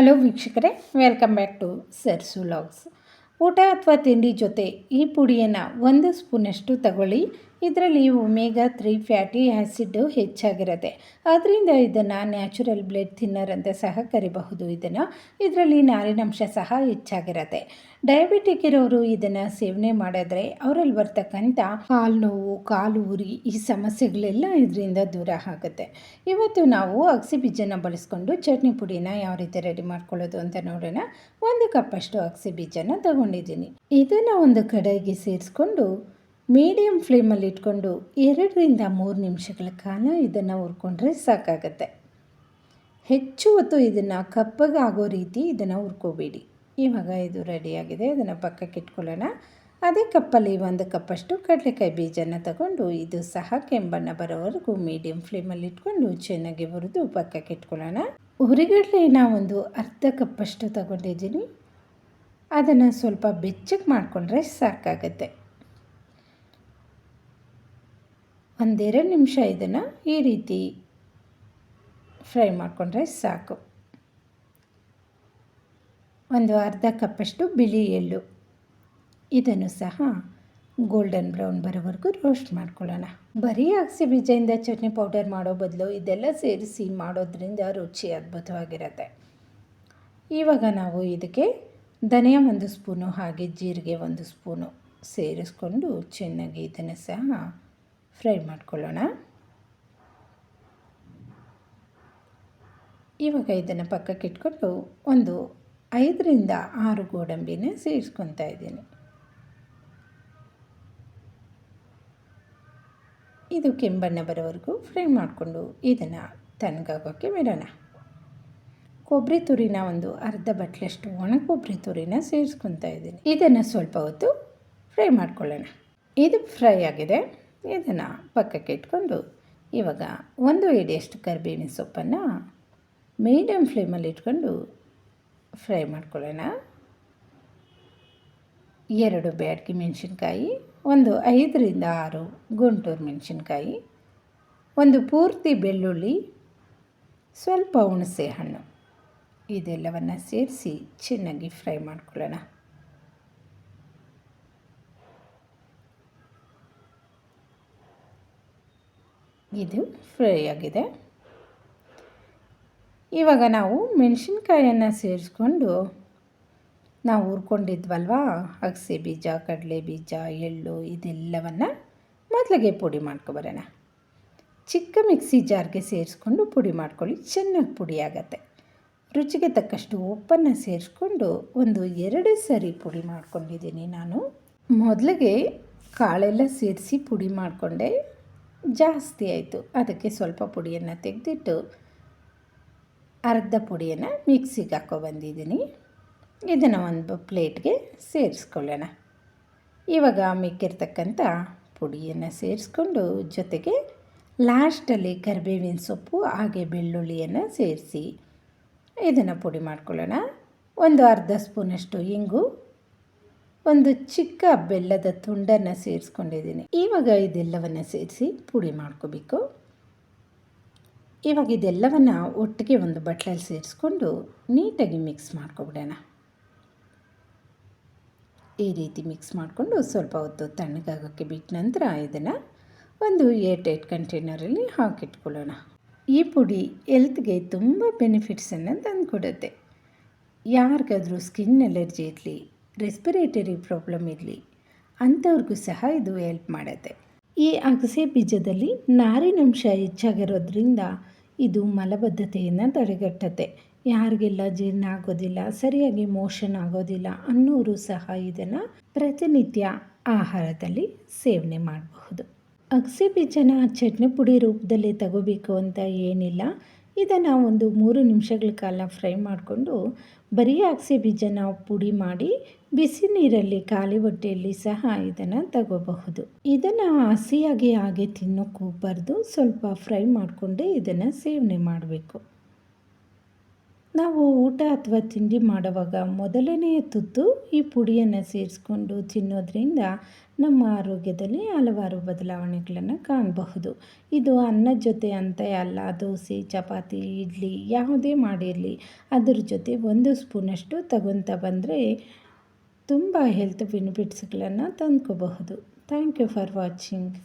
Hello ವೀಕ್ಷಕರೇ, welcome back to Sarsu logs ಊಟ ಅಥವಾ ತಿಂಡಿ ಜೊತೆ ಈ ಪುಡಿಯನ್ನು ಒಂದು ಸ್ಪೂನಷ್ಟು ತಗೊಳ್ಳಿ. ಇದರಲ್ಲಿ ಒಮೇಗಾ ತ್ರೀ ಫ್ಯಾಟಿ ಆ್ಯಸಿಡ್ಡು ಹೆಚ್ಚಾಗಿರುತ್ತೆ. ಅದರಿಂದ ಇದನ್ನು ನ್ಯಾಚುರಲ್ ಬ್ಲಡ್ ಥಿನ್ನರ್ ಅಂತ ಸಹ ಕರಿಬಹುದು. ಇದನ್ನು ಇದರಲ್ಲಿ ನಾರಿನಂಶ ಸಹ ಹೆಚ್ಚಾಗಿರುತ್ತೆ. ಡಯಾಬಿಟಿಕ್ ಇರೋರು ಇದನ್ನು ಸೇವನೆ ಮಾಡಿದ್ರೆ ಅವರಲ್ಲಿ ಬರ್ತಕ್ಕಂಥ ಕಾಲು ನೋವು ಕಾಲು ಉರಿ ಈ ಸಮಸ್ಯೆಗಳೆಲ್ಲ ಇದರಿಂದ ದೂರ ಆಗುತ್ತೆ. ಇವತ್ತು ನಾವು ಅಗಸಿ ಬೀಜನ ಬಳಸ್ಕೊಂಡು ಚಟ್ನಿ ಪುಡಿನ ಯಾವ ರೀತಿ ರೆಡಿ ಮಾಡ್ಕೊಳ್ಳೋದು ಅಂತ ನೋಡೋಣ. ಒಂದು ಕಪ್ಪಷ್ಟು ಅಗಸಿ ಬೀಜನ ತಗೊಂಡಿದ್ದೀನಿ. ಇದನ್ನು ಒಂದು ಕಡೆಗೆ ಸೇರಿಸ್ಕೊಂಡು ಮೀಡಿಯಮ್ ಫ್ಲೇಮಲ್ಲಿ ಇಟ್ಕೊಂಡು ಎರಡರಿಂದ ಮೂರು ನಿಮಿಷಗಳ ಕಾಲ ಇದನ್ನು ಹುರ್ಕೊಂಡ್ರೆ ಸಾಕಾಗತ್ತೆ. ಹೆಚ್ಚು ಹೊತ್ತು ಇದನ್ನು ಕಪ್ಪಗಾಗೋ ರೀತಿ ಇದನ್ನು ಹುರ್ಕೋಬೇಡಿ. ಇವಾಗ ಇದು ರೆಡಿಯಾಗಿದೆ ಇದನ್ನು ಪಕ್ಕಕ್ಕೆ ಇಟ್ಕೊಳ್ಳೋಣ. ಅದೇ ಕಪ್ಪಲ್ಲಿ ಒಂದು ಕಪ್ಪಷ್ಟು ಕಡಲೆಕಾಯಿ ಬೀಜನ ತಗೊಂಡು ಇದು ಸಹ ಕೆಂಬಣ್ಣ ಬರೋವರೆಗೂ ಮೀಡಿಯಂ ಫ್ಲೇಮಲ್ಲಿ ಇಟ್ಕೊಂಡು ಚೆನ್ನಾಗಿ ಹುರಿದು ಪಕ್ಕಕ್ಕೆ ಇಟ್ಕೊಳ್ಳೋಣ. ಹುರಿಗಡಲೆನ ಒಂದು ಅರ್ಧ ಕಪ್ಪಷ್ಟು ತಗೊಂಡಿದ್ದೀನಿ. ಅದನ್ನು ಸ್ವಲ್ಪ ಬೆಚ್ಚಗೆ ಮಾಡಿಕೊಂಡ್ರೆ ಸಾಕಾಗತ್ತೆ. ಒಂದೆರಡು ನಿಮಿಷ ಇದನ್ನು ಈ ರೀತಿ ಫ್ರೈ ಮಾಡಿಕೊಂಡ್ರೆ ಸಾಕು. ಒಂದು ಅರ್ಧ ಕಪ್ಪಷ್ಟು ಬಿಳಿ ಎಳ್ಳು. ಇದನ್ನು ಸಹ ಗೋಲ್ಡನ್ ಬ್ರೌನ್ ಬರೋವರೆಗೂ ರೋಸ್ಟ್ ಮಾಡ್ಕೊಳ್ಳೋಣ. ಬರೀ ಅಗಸೆ ಬೀಜದಿಂದ ಚಟ್ನಿ ಪೌಡರ್ ಮಾಡೋ ಬದಲು ಇದೆಲ್ಲ ಸೇರಿಸಿ ಮಾಡೋದ್ರಿಂದ ರುಚಿ ಅದ್ಭುತವಾಗಿರುತ್ತೆ. ಇವಾಗ ನಾವು ಇದಕ್ಕೆ ಧನಿಯಾ ಒಂದು ಸ್ಪೂನು, ಹಾಗೆ ಜೀರಿಗೆ ಒಂದು ಸ್ಪೂನು ಸೇರಿಸ್ಕೊಂಡು ಚೆನ್ನಾಗಿ ಇದನ್ನು ಸಹ ಫ್ರೈ ಮಾಡ್ಕೊಳ್ಳೋಣ. ಇವಾಗ ಇದನ್ನು ಪಕ್ಕಕ್ಕೆ ಇಟ್ಕೊಂಡು ಒಂದು ಐದರಿಂದ ಆರು ಗೋಡಂಬಿನ ಸೇರಿಸ್ಕೊತಾ ಇದ್ದೀನಿ. ಇದು ಕೆಂಬಣ್ಣ ಬರೋವರೆಗೂ ಫ್ರೈ ಮಾಡಿಕೊಂಡು ಇದನ್ನು ತಣ್ಣಗಾಗೋಕ್ಕೆ ಬಿಡೋಣ. ಕೊಬ್ಬರಿ ತುರಿನ ಒಂದು ಅರ್ಧ ಬಟ್ಲಷ್ಟು ಒಣ ಕೊಬ್ಬರಿ ತುರಿನ ಸೇರಿಸ್ಕೊತಾ ಇದ್ದೀನಿ. ಇದನ್ನು ಸ್ವಲ್ಪ ಹೊತ್ತು ಫ್ರೈ ಮಾಡ್ಕೊಳ್ಳೋಣ. ಇದು ಫ್ರೈ ಆಗಿದೆ. ಇದನ್ನು ಪಕ್ಕಕ್ಕೆ ಇಟ್ಕೊಂಡು ಇವಾಗ ಒಂದು ಎಡೆಯಷ್ಟು ಕರಿಬೇವಿನ ಸೊಪ್ಪನ್ನು ಮೀಡಿಯಮ್ ಫ್ಲೇಮಲ್ಲಿ ಇಟ್ಕೊಂಡು ಫ್ರೈ ಮಾಡ್ಕೊಳ್ಳೋಣ. ಎರಡು ಬ್ಯಾಡ್ಗಿ ಮೆಣಸಿನ್ಕಾಯಿ, ಒಂದು ಐದರಿಂದ ಆರು ಗುಂಟೂರು ಮೆಣಸಿನ್ಕಾಯಿ, ಒಂದು ಪೂರ್ತಿ ಬೆಳ್ಳುಳ್ಳಿ, ಸ್ವಲ್ಪ ಹುಣಸೆ ಹಣ್ಣು. ಇದೆಲ್ಲವನ್ನು ಸೇರಿಸಿ ಚೆನ್ನಾಗಿ ಫ್ರೈ ಮಾಡ್ಕೊಳ್ಳೋಣ. ಇದು ಫ್ರೈ ಆಗಿದೆ. ಇವಾಗ ನಾವು ಮೆಣಸಿನ್ಕಾಯನ್ನು ಸೇರಿಸ್ಕೊಂಡು ನಾವು ಹುರ್ಕೊಂಡಿದ್ವಲ್ವಾ? ಅಗಸೆ ಬೀಜ, ಕಡಲೆ ಬೀಜ, ಎಳ್ಳು ಇದೆಲ್ಲವನ್ನು ಮೊದಲಿಗೆ ಪುಡಿ ಮಾಡ್ಕೊಬರೋಣ ಚಿಕ್ಕ ಮಿಕ್ಸಿ ಜಾರ್ಗೆ ಸೇರಿಸ್ಕೊಂಡು ಪುಡಿ ಮಾಡ್ಕೊಳ್ಳಿ, ಚೆನ್ನಾಗಿ ಪುಡಿ ಆಗತ್ತೆ. ರುಚಿಗೆ ತಕ್ಕಷ್ಟು ಉಪ್ಪನ್ನು ಸೇರಿಸ್ಕೊಂಡು ಒಂದು ಎರಡು ಸರಿ ಪುಡಿ ಮಾಡ್ಕೊಂಡಿದ್ದೀನಿ ನಾನು. ಮೊದಲಿಗೆ ಕಾಳೆಲ್ಲ ಸೇರಿಸಿ ಪುಡಿ ಮಾಡಿಕೊಂಡೆ. ಜಾಸ್ತಿ ಆಯಿತು. ಅದಕ್ಕೆ ಸ್ವಲ್ಪ ಪುಡಿಯನ್ನು ತೆಗೆದಿಟ್ಟು ಅರ್ಧ ಪುಡಿಯನ್ನು ಮಿಕ್ಸಿಗೆ ಹಾಕೋ ಬಂದಿದ್ದೀನಿ. ಇದನ್ನು ಒಂದು ಪ್ಲೇಟ್ಗೆ ಸೇರಿಸ್ಕೊಳ್ಳೋಣ. ಇವಾಗ ಮಿಕ್ಕಿರ್ತಕ್ಕಂಥ ಪುಡಿಯನ್ನು ಸೇರಿಸ್ಕೊಂಡು ಜೊತೆಗೆ ಲಾಸ್ಟಲ್ಲಿ ಕರಿಬೇವಿನ ಸೊಪ್ಪು ಹಾಗೆ ಬೆಳ್ಳುಳ್ಳಿಯನ್ನು ಸೇರಿಸಿ ಇದನ್ನು ಪುಡಿ ಮಾಡ್ಕೊಳ್ಳೋಣ. ಒಂದು ಅರ್ಧ ಸ್ಪೂನಷ್ಟು ಇಂಗು ಒಂದು ಚಿಕ್ಕ ಬೆಲ್ಲದ ತುಂಡನ್ನು ಸೇರಿಸ್ಕೊಂಡಿದ್ದೀನಿ. ಇವಾಗ ಇದೆಲ್ಲವನ್ನು ಸೇರಿಸಿ ಪುಡಿ ಮಾಡ್ಕೋಬೇಕು. ಇವಾಗ ಇದೆಲ್ಲವನ್ನು ಒಟ್ಟಿಗೆ ಒಂದು ಬಟ್ಲಲ್ಲಿ ಸೇರಿಸ್ಕೊಂಡು ನೀಟಾಗಿ ಮಿಕ್ಸ್ ಮಾಡ್ಕೊಬಿಡೋಣ. ಈ ರೀತಿ ಮಿಕ್ಸ್ ಮಾಡಿಕೊಂಡು ಸ್ವಲ್ಪ ಹೊತ್ತು ತಣ್ಣಗಾಗೋಕ್ಕೆ ಬಿಟ್ಟ ನಂತರ ಇದನ್ನು ಒಂದು ಏಟ್ ಏಟ್ ಕಂಟೈನರಲ್ಲಿ ಹಾಕಿಟ್ಕೊಳ್ಳೋಣ. ಈ ಪುಡಿ ಎಲ್ತ್ಗೆ ತುಂಬ ಬೆನಿಫಿಟ್ಸನ್ನು ತಂದುಕೊಡುತ್ತೆ. ಯಾರಿಗಾದರೂ ಸ್ಕಿನ್ ಎಲರ್ಜಿ ಇರಲಿ ರೆಸ್ಪಿರೇಟರಿ ಪ್ರಾಬ್ಲಮ್ ಇರಲಿ, ಅಂಥವ್ರಿಗೂ ಸಹ ಇದು ಹೆಲ್ಪ್ ಮಾಡುತ್ತೆ. ಈ ಅಗಸೆ ಬೀಜದಲ್ಲಿ ನಾರಿನಂಶ ಹೆಚ್ಚಾಗಿರೋದ್ರಿಂದ ಇದು ಮಲಬದ್ಧತೆಯನ್ನು ತಡೆಗಟ್ಟುತ್ತೆ. ಯಾರಿಗೆಲ್ಲ ಜೀರ್ಣ ಆಗೋದಿಲ್ಲ, ಸರಿಯಾಗಿ ಮೋಷನ್ ಆಗೋದಿಲ್ಲ ಅನ್ನೋರು ಸಹ ಇದನ್ನು ಪ್ರತಿನಿತ್ಯ ಆಹಾರದಲ್ಲಿ ಸೇವನೆ ಮಾಡಬಹುದು. ಅಗಸೆ ಬೀಜನ ಚಟ್ನಿ ಪುಡಿ ರೂಪದಲ್ಲಿ ತಗೋಬೇಕು ಅಂತ ಏನಿಲ್ಲ. ಇದನ್ನು ಒಂದು ಮೂರು ನಿಮಿಷಗಳ ಕಾಲ ಫ್ರೈ ಮಾಡಿಕೊಂಡು ಬರೀ ಅಗಸೆ ಬೀಜನ ಪುಡಿ ಮಾಡಿ ಬಿಸಿ ನೀರಲ್ಲಿ ಖಾಲಿ ಹೊಟ್ಟೆಯಲ್ಲಿ ಸಹ ಇದನ್ನು ತಗೋಬಹುದು. ಇದನ್ನು ಹಸಿಯಾಗಿ ಹಾಗೆ ತಿನ್ನೋಕ್ಕೂ ಬರೆದು ಸ್ವಲ್ಪ ಫ್ರೈ ಮಾಡಿಕೊಂಡೇ ಇದನ್ನು ಸೇವನೆ ಮಾಡಬೇಕು. ನಾವು ಊಟ ಅಥವಾ ತಿಂಡಿ ಮಾಡುವಾಗ ಮೊದಲನೆಯ ತುತ್ತು ಈ ಪುಡಿಯನ್ನು ಸೇರಿಸ್ಕೊಂಡು ತಿನ್ನೋದ್ರಿಂದ ನಮ್ಮ ಆರೋಗ್ಯದಲ್ಲಿ ಹಲವಾರು ಬದಲಾವಣೆಗಳನ್ನು ಕಾಣಬಹುದು. ಇದು ಅನ್ನದ ಜೊತೆ ಅಂತ ಅಲ್ಲ, ದೋಸೆ, ಚಪಾತಿ, ಇಡ್ಲಿ ಯಾವುದೇ ಮಾಡಿರಲಿ, ಅದರ ಜೊತೆ ಒಂದು ಸ್ಪೂನಷ್ಟು ತಗೊತ ಬಂದರೆ ತುಂಬ ಹೆಲ್ತ್ ಬೆನಿಫಿಟ್ಸ್ಗಳನ್ನು ತಂದ್ಕೋಬಹುದು. Thank you for watching